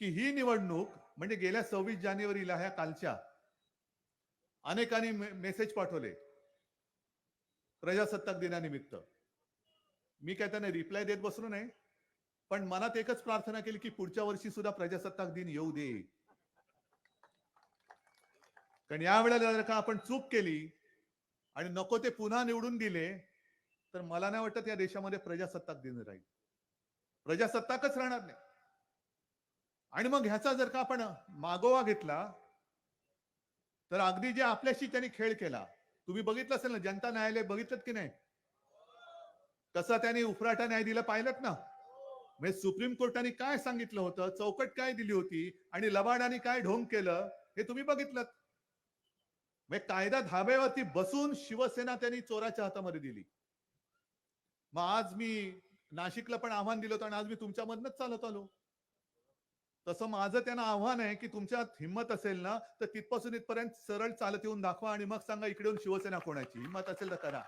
की ही निवडणूक म्हणजे गेल्या सव्वीस जानेवारीला ह्या कालच्या अनेकांनी मेसेज पाठवले. प्रजासत्ताक दिनानिमित्त. मी काय त्यांना रिप्लाय देत बसलो नाही पण मनात एकच प्रार्थना केली की पुढच्या वर्षी सुद्धा प्रजासत्ताक दिन येऊ दे. कारण यावेळेला जर का आपण चूक केली आणि नको ते पुन्हा निवडून दिले तर मला नाही वाटत या देशामध्ये प्रजासत्ताक दिन राहील. प्रजासत्ताकच राहणार नाही. आणि मग ह्याचा जर का आपण मागोवा घेतला तर अगदी जे आपल्याशी त्यांनी खेळ केला तुम्ही बघितलं असेल ना जनता न्यायालय बघितलं की नाही? कसा त्यांनी उफराटा न्याय दिला पाहिलं ना? म्हणजे सुप्रीम कोर्टाने काय सांगितलं होतं? चौकट काय दिली होती? आणि लबाडाने काय ढोंग केलं? हे तुम्ही बघितलं म्हणजे कायदा धाब्यावरती बसून शिवसेना त्यांनी चोराच्या हातामध्ये दिली. मग आज मी नाशिकला पण आव्हान दिलं होतं आणि आज मी तुमच्यामधनच चालत आलो. तसं माझं त्यांना आव्हान आहे की तुमच्यात हिंमत असेल ना तर तिथपासून इथपर्यंत सरळ चालत येऊन दाखवा आणि मग सांगा इकडे येऊन शिवसेना कोणाची? हिंमत असेल तर करा.